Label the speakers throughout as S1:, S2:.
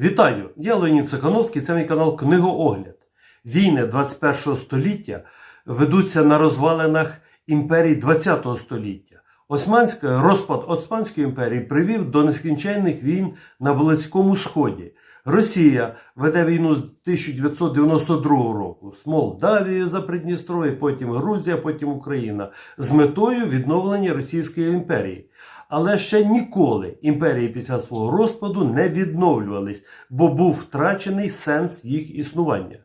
S1: Вітаю! Я Леонід Цехановський, це мій канал Книгоогляд. Війни 21 століття ведуться на розвалинах імперій 20 століття. Османська, розпад Османської імперії привів до нескінченних війн на Близькому Сході. Росія веде війну з 1992 року з Молдавією за Придністров'я, потім Грузія, потім Україна з метою відновлення Російської імперії. Але ще ніколи імперії після свого розпаду не відновлювались, бо був втрачений сенс їх існування.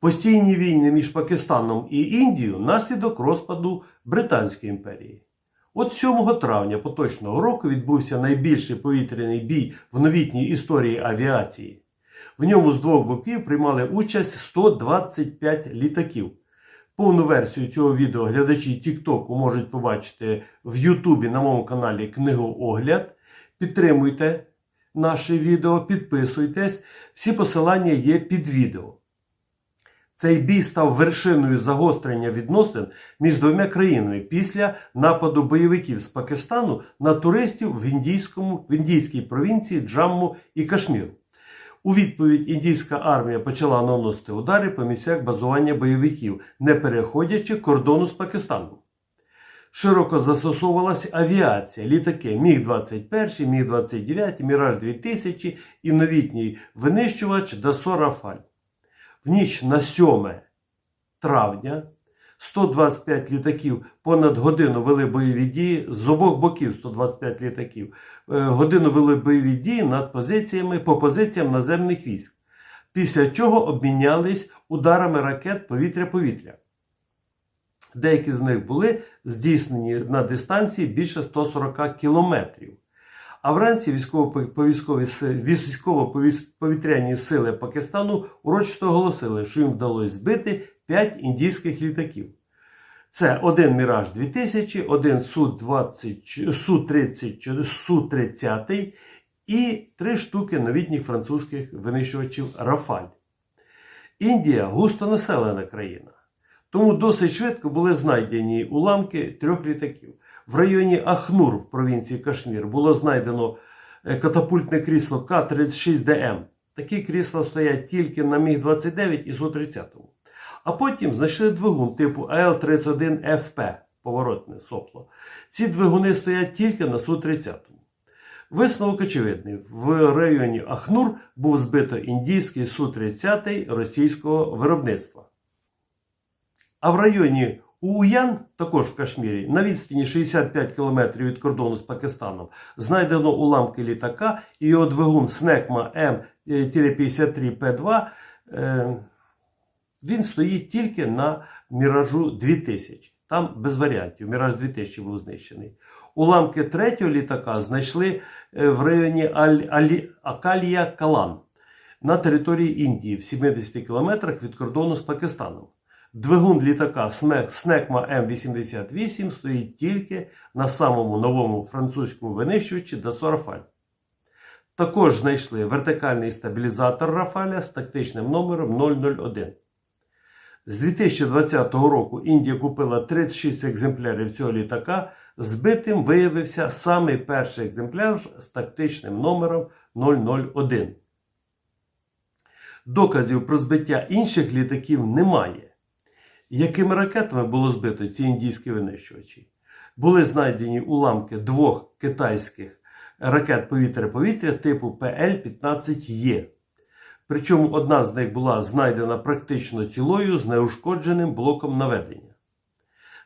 S1: Постійні війни між Пакистаном і Індією наслідок розпаду Британської імперії. От 7 травня поточного року відбувся найбільший повітряний бій в новітній історії авіації. В ньому з двох боків приймали участь 125 літаків. Повну версію цього відео глядачі Тіктоку можуть побачити в Ютубі на моєму каналі Книгоогляд. Підтримуйте наше відео, підписуйтесь. Всі посилання є під відео. Цей бій став вершиною загострення відносин між двома країнами після нападу бойовиків з Пакистану на туристів в, індійському, в індійській провінції Джамму і Кашміру. У відповідь індійська армія почала наносити удари по місцях базування бойовиків, не переходячи кордону з Пакистаном. Широко застосовувалася авіація, літаки Міг-21, Міг-29, Міраж 2000 і новітній винищувач Дасо Рафаль. В ніч на 7 травня 125 літаків понад годину вели бойові дії з обох боків 125 літаків. Е, Годину вели бойові дії над позиціями по позиціям наземних військ. Після чого обмінялись ударами ракет повітря-повітря. Деякі з них були здійснені на дистанції більше 140 кілометрів. А вранці військово-повітряні сили Пакистану урочисто оголосили, що їм вдалося збити 5 індійських літаків. Це один Міраж 2000, один Су-20, Су-30, Су-30 і три штуки новітніх французьких винищувачів Рафаль. Індія густо населена країна. Тому досить швидко були знайдені уламки трьох літаків. В районі Ахнур в провінції Кашмір було знайдено е, катапультне крісло К-36ДМ. Такі крісла стоять тільки на Міг-29 і Су-30. А потім знайшли двигун типу АЛ-31ФП поворотне сопло. Ці двигуни стоять тільки на Су-30. Висновок очевидний: в районі Ахнур був збито індійський Су-30 російського виробництва. А в районі Уян, також в Кашмірі, на відстані 65 км від кордону з Пакистаном, знайдено уламки літака і його двигун Снекма М-53П2. Він стоїть тільки на Міражу 2000. Там без варіантів. Міраж 2000 був знищений. Уламки третього літака знайшли е, в районі Акалія Калан на території Індії в 70 кілометрах від кордону з Пакистаном. Двигун літака Снекма М88 стоїть тільки на самому новому французькому винищувачі Dassault Rafale. Також знайшли вертикальний стабілізатор Рафаля з тактичним номером 001. З 2020 року Індія купила 36 екземплярів цього літака. Збитим виявився самий перший екземпляр з тактичним номером 001. Доказів про збиття інших літаків немає. Якими ракетами було збито ці індійські винищувачі? Були знайдені уламки двох китайських ракет повітря-повітря типу ПЛ-15Е. Причому одна з них була знайдена практично цілою з неушкодженим блоком наведення.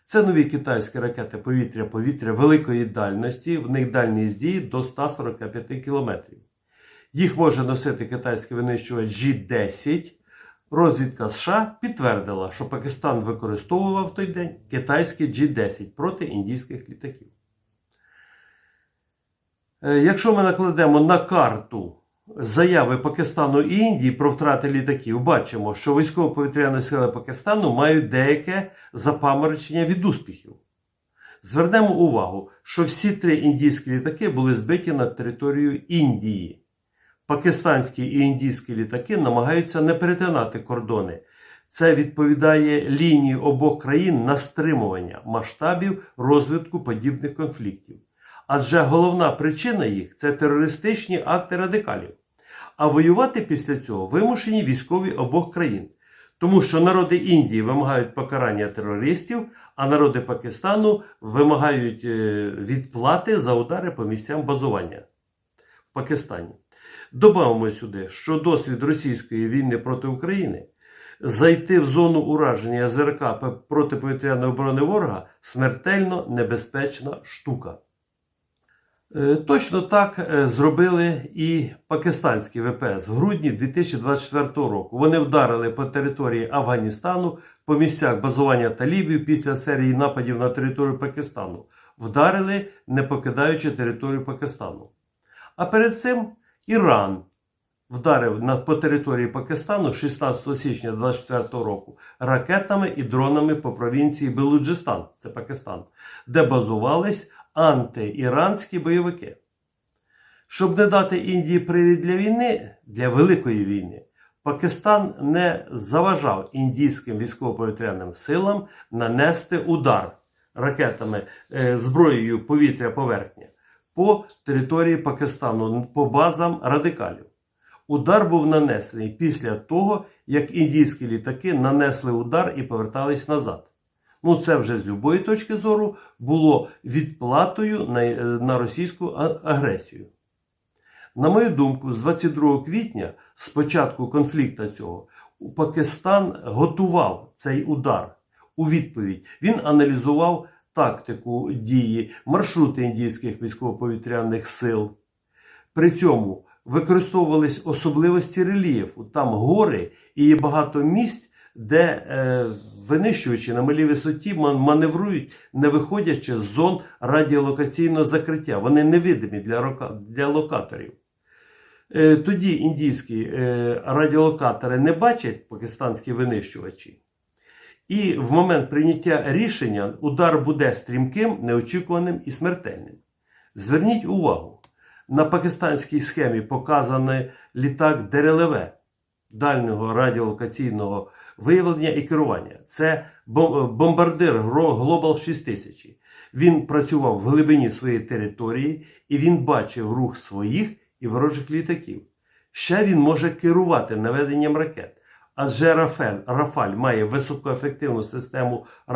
S1: Це нові китайські ракети повітря-повітря великої дальності, в них дальність дії до 145 км. Їх може носити китайський винищувач G10. Розвідка США підтвердила, що Пакистан використовував в той день китайський G10 проти індійських літаків. Е, Якщо ми накладемо на карту заяви Пакистану і Індії про втрати літаків, бачимо, що військово-повітряні сили Пакистану мають деяке запаморочення від успіхів. Звернемо увагу, що всі три індійські літаки були збиті над територією Індії. Пакистанські і індійські літаки намагаються не перетинати кордони. Це відповідає лінії обох країн на стримування масштабів розвитку подібних конфліктів. Адже головна причина їх це терористичні акти радикалів. А воювати після цього вимушені військові обох країн. Тому що народи Індії вимагають покарання терористів, а народи Пакистану вимагають е, відплати за удари по місцям базування в Пакистані. Добавимо сюди, що досвід російської війни проти України зайти в зону ураження ЗРК протиповітряної оборони ворога смертельно небезпечна штука. Е, Точно так е, зробили і пакистанські ВПС в грудні 2024 року. Вони вдарили по території Афганістану по місцях базування талібів після серії нападів на територію Пакистану. Вдарили, не покидаючи територію Пакистану. А перед цим Іран вдарив по території Пакистану 16 січня 2024 року ракетами і дронами по провінції Белуджистан, це Пакистан, де базувались антиіранські бойовики. Щоб не дати Індії привід для війни, для великої війни, Пакистан не заважав індійським військово-повітряним силам нанести удар ракетами е, зброєю повітря-поверхня по території Пакистану, по базам радикалів. Удар був нанесений після того, як індійські літаки нанесли удар і повертались назад. Ну, це вже з любої точки зору було відплатою на, е, на російську агресію. На мою думку, з 22 квітня, з початку конфлікту цього, Пакистан готував цей удар у відповідь. Він аналізував тактику дії, маршрути індійських військово-повітряних сил. При цьому використовувались особливості рельєфу. Там гори і є багато місць, де е, винищувачі на малій висоті ман- маневрують, не виходячи з зон радіолокаційного закриття. Вони невидимі для локаторів. Е, тоді індійські е, радіолокатори не бачать пакистанські винищувачі. І в момент прийняття рішення удар буде стрімким, неочікуваним і смертельним. Зверніть увагу, на пакистанській схемі показаний літак Дерелеве дальнього радіолокаційного виявлення і керування. Це бомбардир Гро- Global 6000. Він працював в глибині своєї території і він бачив рух своїх і ворожих літаків. Ще він може керувати наведенням ракет. Адже Рафель, Рафаль має високоефективну систему е,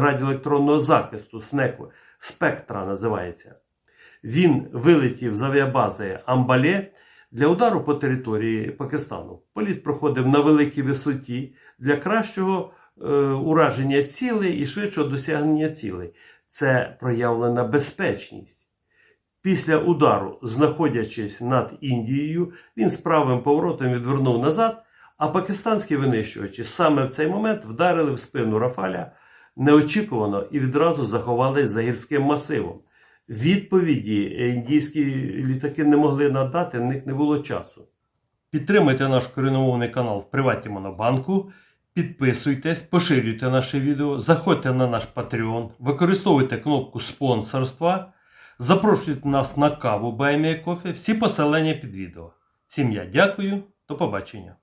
S1: радіоелектронного захисту, СНЕКу, спектра називається. Він вилетів з авіабази Амбале для удару по території Пакистану. Політ проходив на великій висоті для кращого е, ураження цілей і швидшого досягнення цілей. Це проявлена безпечність. Після удару, знаходячись над Індією, він з правим поворотом відвернув назад, а пакистанські винищувачі саме в цей момент вдарили в спину Рафаля неочікувано і відразу заховались за гірським масивом. Відповіді індійські літаки не могли надати, в них не було часу. Підтримуйте наш коріномовний канал в Приваті Монобанку. Підписуйтесь, поширюйте наше відео, заходьте на наш Patreon, використовуйте кнопку спонсорства, запрошуйте нас на каву Баймія Кофе. Всі посилання під відео. Всім я дякую, до побачення.